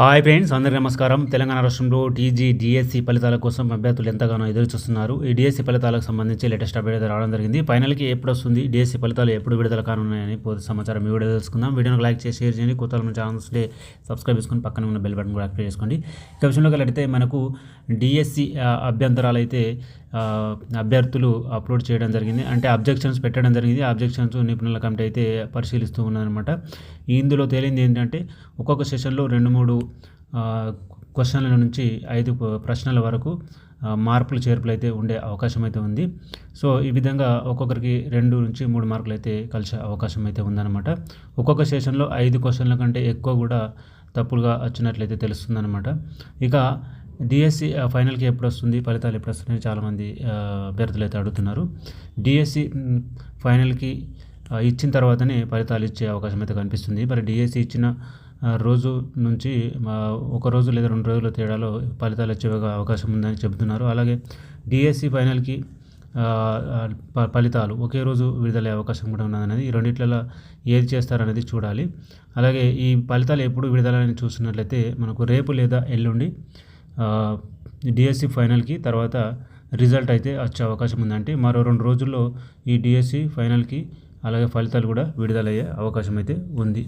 Hi friends అందరికీ నమస్కారం. తెలంగాణ రాష్ట్రంలో టీజీ డిఎస్సి ఫలితాల కోసం అభ్యర్థులు ఎంతగానో ఎదురు చూస్తున్నారు ఈ డిఎస్సి ఫలితాలకు సంబంధించి లేటెస్ట్ అప్డేట్ రావడం జరిగింది. ఫైనల్కి ఎప్పుడు వస్తుంది డిఎస్సి ఫలితాలు ఎప్పుడు విడుదల కానున్నాయని పూర్తి సమాచారం ఈ వీడియో తెలుసుకుందాం. వీడియోని లైక్ చేసి షేర్ చేయండి. కొత్త మన ఛానల్స్ ఉంటే సబ్స్క్రైబ్ చేసుకొని పక్కన ఉన్న బెల్ బటన్ కూడా యాక్టివేట్ చేసుకోండి. ఇక విషయంలోకి వెళ్ళితే మనకు డిఎస్సి అభ్యంతరాలు అయితే అభ్యర్థులు అప్లోడ్ చేయడం జరిగింది. అంటే అబ్జెక్షన్స్ పెట్టడం జరిగింది. అబ్జెక్షన్స్ నిపుణుల కమిటీ అయితే పరిశీలిస్తూ ఉన్నదనమాట ఇందులో తేలింది ఏంటంటే ఒక్కొక్క సెషన్లో రెండు మూడు క్వశ్చన్ల నుంచి ఐదు ప్రశ్నల వరకు మార్పులు చేర్పులు అయితే ఉండే అవకాశం అయితే ఉంది. సో ఈ విధంగా ఒక్కొక్కరికి రెండు నుంచి మూడు మార్కులు అయితే కలిసే అవకాశం అయితే ఉందన్నమాట. ఒక్కొక్క సెషన్లో ఐదు క్వశ్చన్ల కంటే ఎక్కువ కూడా తప్పులుగా వచ్చినట్లయితే తెలుస్తుందన్నమాట. ఇక డిఎస్సి ఫైనల్కి ఎప్పుడు వస్తుంది ఫలితాలు ఎప్పుడు వస్తున్నాయి చాలామంది అభ్యర్థులు అయితే అడుగుతున్నారు. డిఎస్సి ఫైనల్కి ఇచ్చిన తర్వాతనే ఫలితాలు ఇచ్చే అవకాశం అయితే కనిపిస్తుంది. మరి డిఎస్సి ఇచ్చిన రోజు నుంచి ఒక రోజు లేదా రెండు రోజుల తేడాలో ఫలితాలు వచ్చే అవకాశం ఉందని చెబుతున్నారు. అలాగే డిఎస్సి ఫైనల్కి ఫలితాలు ఒకే రోజు విడుదలయ్యే అవకాశం కూడా ఉన్నదనేది ఈ రెండిట్లలో ఏది చేస్తారనేది చూడాలి. అలాగే ఈ ఫలితాలు ఎప్పుడు విడుదలని చూస్తున్నట్లయితే మనకు రేపు లేదా ఎల్లుండి డిఎస్సి ఫైనల్కి తర్వాత రిజల్ట్ అయితే వచ్చే అవకాశం ఉందంటే మరో రెండు రోజుల్లో ఈ డిఎస్సి ఫైనల్కి అలాగే ఫలితాలు కూడా విడుదలయ్యే అవకాశం అయితే ఉంది.